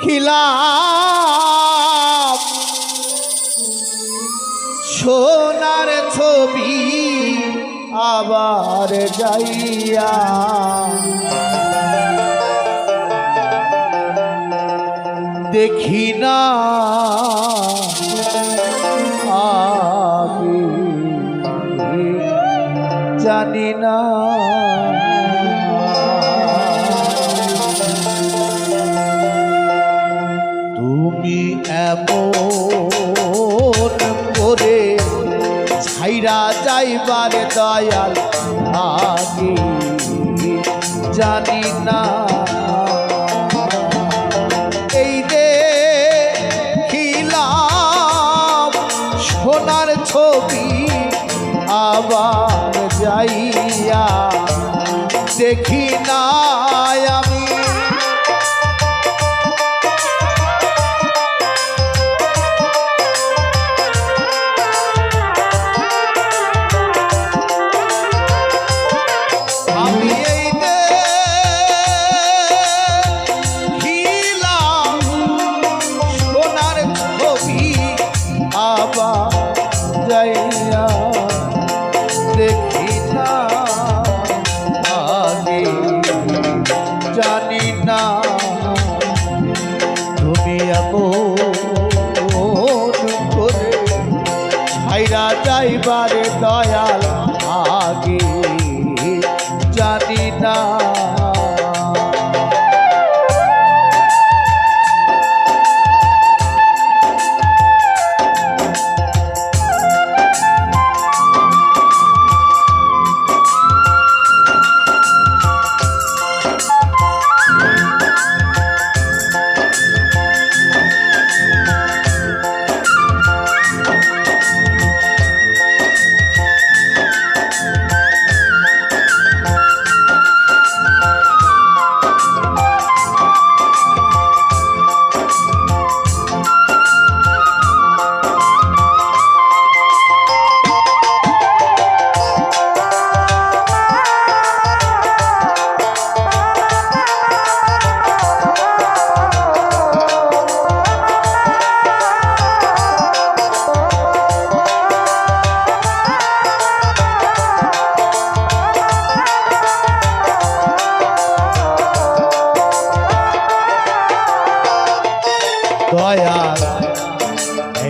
খিলাম সোনার ছবি আবার যাইয়া। দেখি না জানি না। ছাইরা যাইবার দয়াল আগে জানি না ছাইরা যাইবারে দয়াল আগে জাতি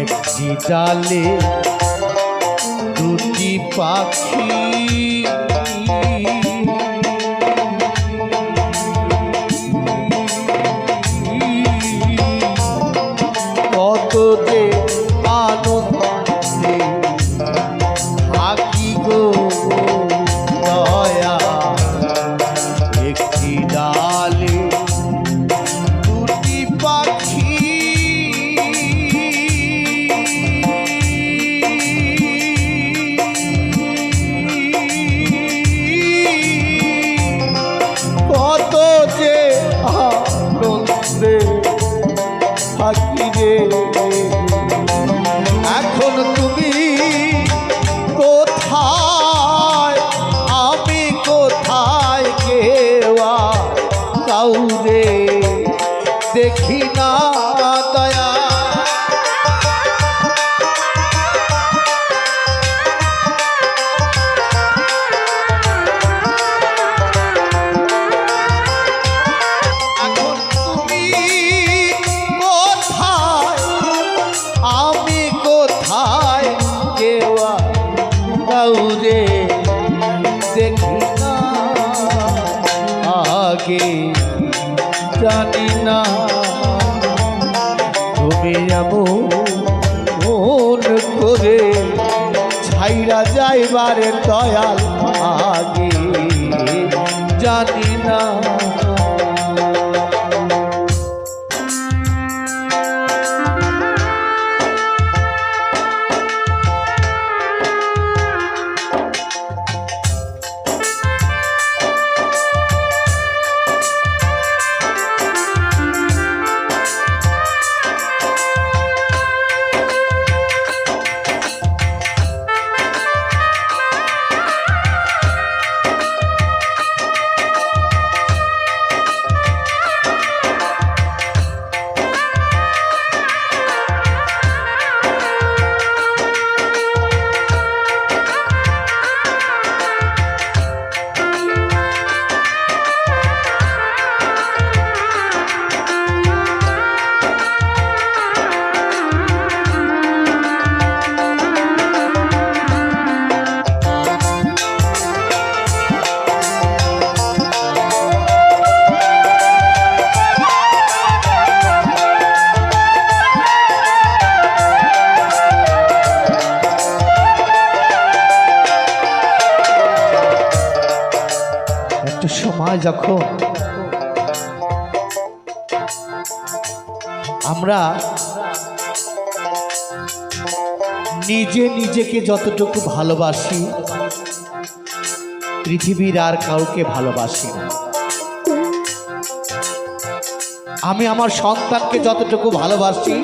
একটি ডালে দুটি পাখি। দয়াল সময় যখন আমরা নিজে নিজেকে যতটুকু ভালোবাসি, পৃথিবীর আর কাউকে ভালোবাসি না আমি আমার সন্তানকে যতটুকু ভালোবাসি,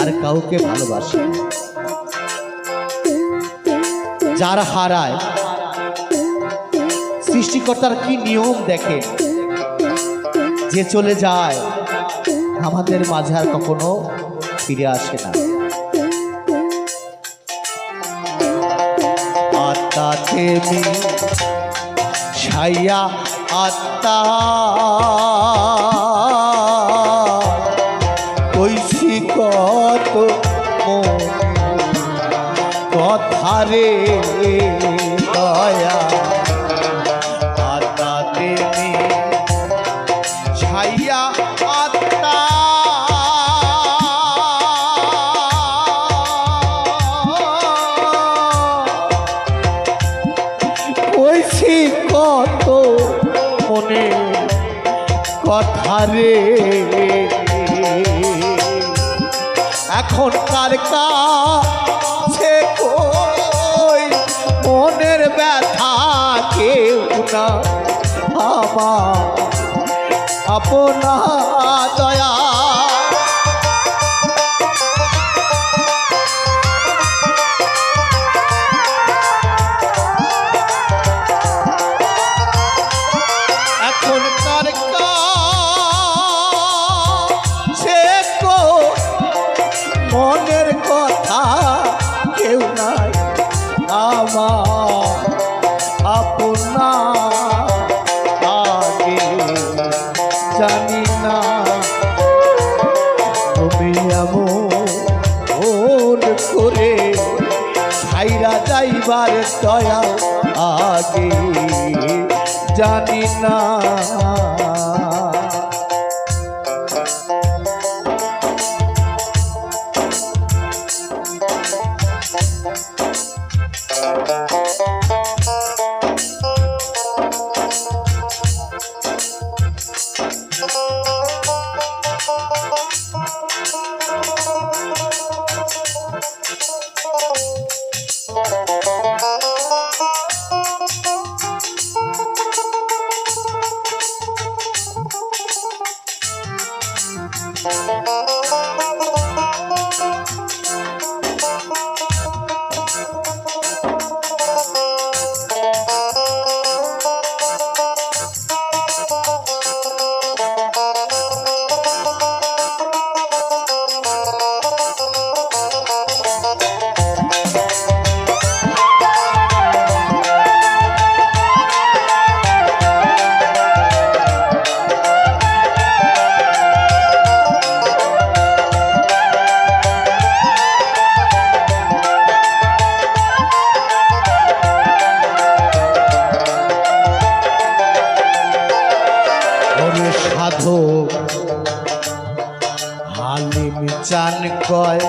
আর কাউকে ভালোবাসি। যার হারায় সৃষ্টিকর্তার কি নিয়ম দেখে? যে চলে যায়, আমাদের মাঝে আর কখনো ফিরে আসে না। আত্মা তেমি ছাইয়া আত্মা। মনে কথা রে। এখন কার কাছে কই? মনের ব্যথা কেউ না আমার আপনা দয়া না হালিম চান কয়।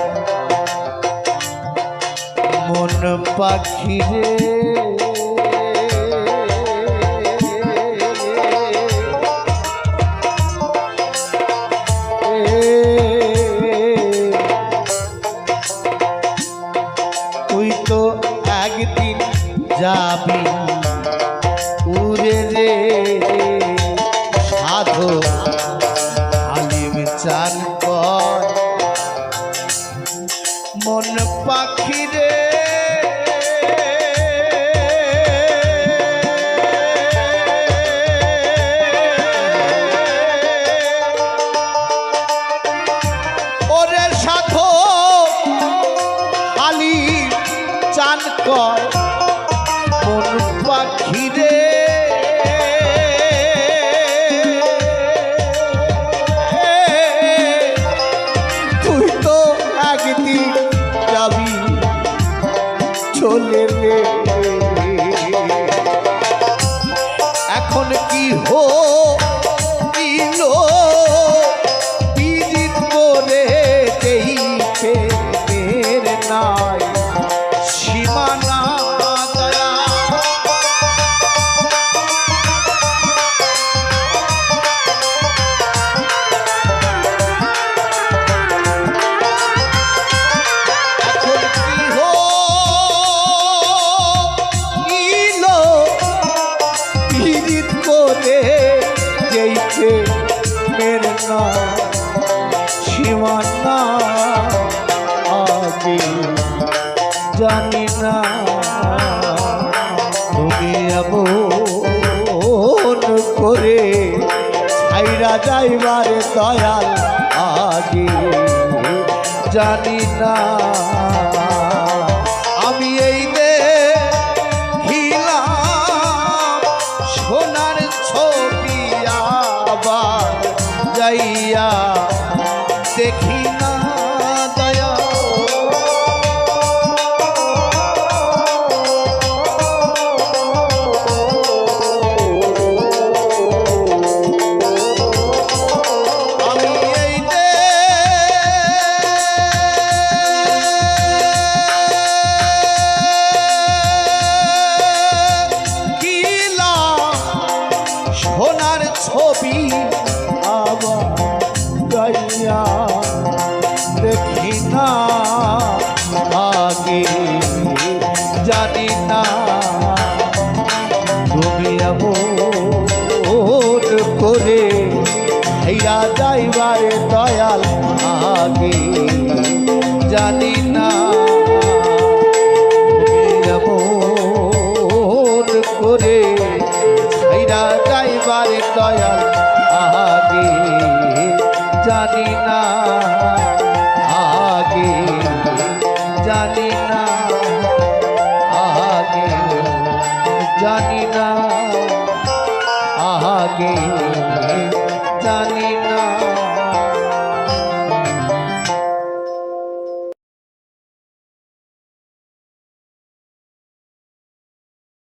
মন পাখি চান জানি না। আগে জানি না। তুমি এমন করে হেরা যাইবারে দয়াল আগে জানি না। এমন করে হেরা যাইবারে দয়াল আগে জানি না। না জানি